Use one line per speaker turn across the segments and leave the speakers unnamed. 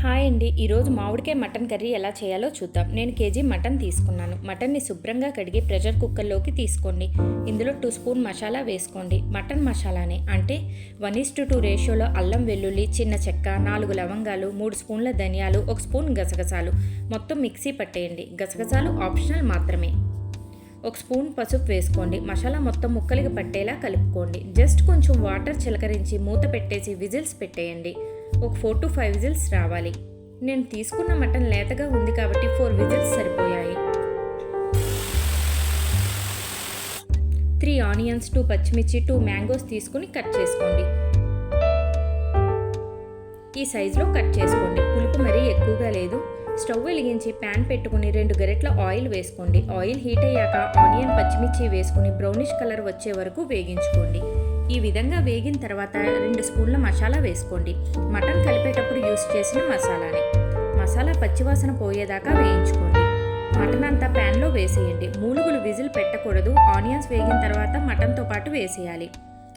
Hi అండి. ఈరోజు మామిడికాయ మటన్ కర్రీ ఎలా చేయాలో చూద్దాం. నేను కేజీ మటన్ తీసుకున్నాను. మటన్ని శుభ్రంగా కడిగి ప్రెషర్ కుక్కర్లోకి తీసుకోండి. ఇందులో టూ స్పూన్ మసాలా వేసుకోండి. మటన్ మసాలానే అంటే వన్ ఈస్ టు టూ రేషియోలో అల్లం వెల్లుల్లి చిన్న చెక్క నాలుగు లవంగాలు మూడు స్పూన్ల ధనియాలు ఒక స్పూన్ గసగసాలు. మొత్తం మిక్సీ పట్టేయండి. గసగసాలు ఆప్షనల్ మాత్రమే. ఒక స్పూన్ పసుపు వేసుకోండి. మసాలా మొత్తం ముక్కలకి పట్టేలా కలుపుకోండి. జస్ట్ కొంచెం వాటర్ చిలకరించి మూత పెట్టేసి విజిల్స్ పెట్టేయండి. ఒక ఫోర్ టు ఫైవ్ విజిల్స్ రావాలి. నేను తీసుకున్న మటన్ లేతగా ఉంది కాబట్టి ఫోర్ విజిల్స్ సరిపోయాయి. త్రీ ఆనియన్స్ టూ పచ్చిమిర్చి టూ మ్యాంగోస్ తీసుకుని కట్ చేసుకోండి. ఈ సైజులో కట్ చేసుకోండి. పులుపు మరీ ఎక్కువగా లేదు. స్టవ్ వెలిగించి ప్యాన్ పెట్టుకుని రెండు గరెట్ల ఆయిల్ వేసుకోండి. ఆయిల్ హీట్ అయ్యాక ఆనియన్ పచ్చిమిర్చి వేసుకుని బ్రౌనిష్ కలర్ వచ్చే వరకు వేగించుకోండి. ఈ విధంగా వేగిన తర్వాత రెండు స్పూన్ల మసాలా వేసుకోండి. మటన్ కలిపేటప్పుడు యూస్ చేసిన మసాలానే. మసాలా పచ్చివాసన పోయేదాకా వేయించుకోండి. మటన్ అంతా ప్యాన్లో వేసేయండి. మూలుగులు విజిల్ పెట్టకూడదు. ఆనియన్స్ వేగిన తర్వాత మటన్తో పాటు వేసేయాలి.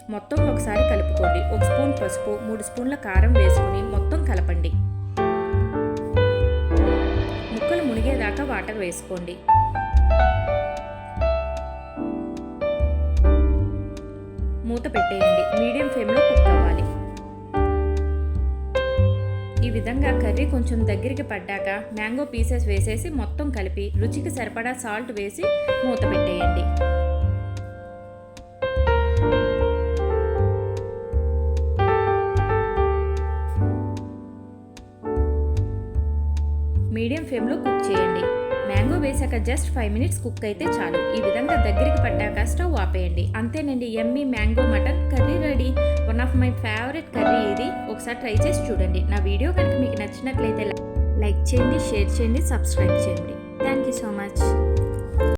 మొత్తం ఒకసారి కలుపుకోండి. ఒక స్పూన్ పసుపు మూడు స్పూన్ల కారం వేసుకుని మొత్తం కలపండి. ముక్కలు మునిగేదాకా వాటర్ వేసుకోండి. మూత పెట్టేయండి. మీడియం ఫ్లేమ్లో కుక్ అవ్వాలి. ఈ విధంగా కర్రీ కొంచెం దగ్గరికి పడ్డాక మ్యాంగో పీసెస్ వేసేసి మొత్తం కలిపి రుచికి సరిపడా సాల్ట్ వేసి మూత పెట్టేయండి. మీడియం ఫ్లేమ్లో కుక్ చేయండి. మ్యాంగో వేసాక జస్ట్ ఫైవ్ మినిట్స్ కుక్ అయితే చాలు. ఈ విధంగా దగ్గరికి పడ్డాక స్టవ్ ఆపేయండి. అంతేనండి Emmy mango mutton curry ready. One of my favourite curry ఇది. ఒకసారి ట్రై చేసి చూడండి. నా వీడియో కనుక మీకు నచ్చినట్లయితే లైక్ చేయండి షేర్ చేయండి సబ్స్క్రైబ్ చేయండి. Thank you so much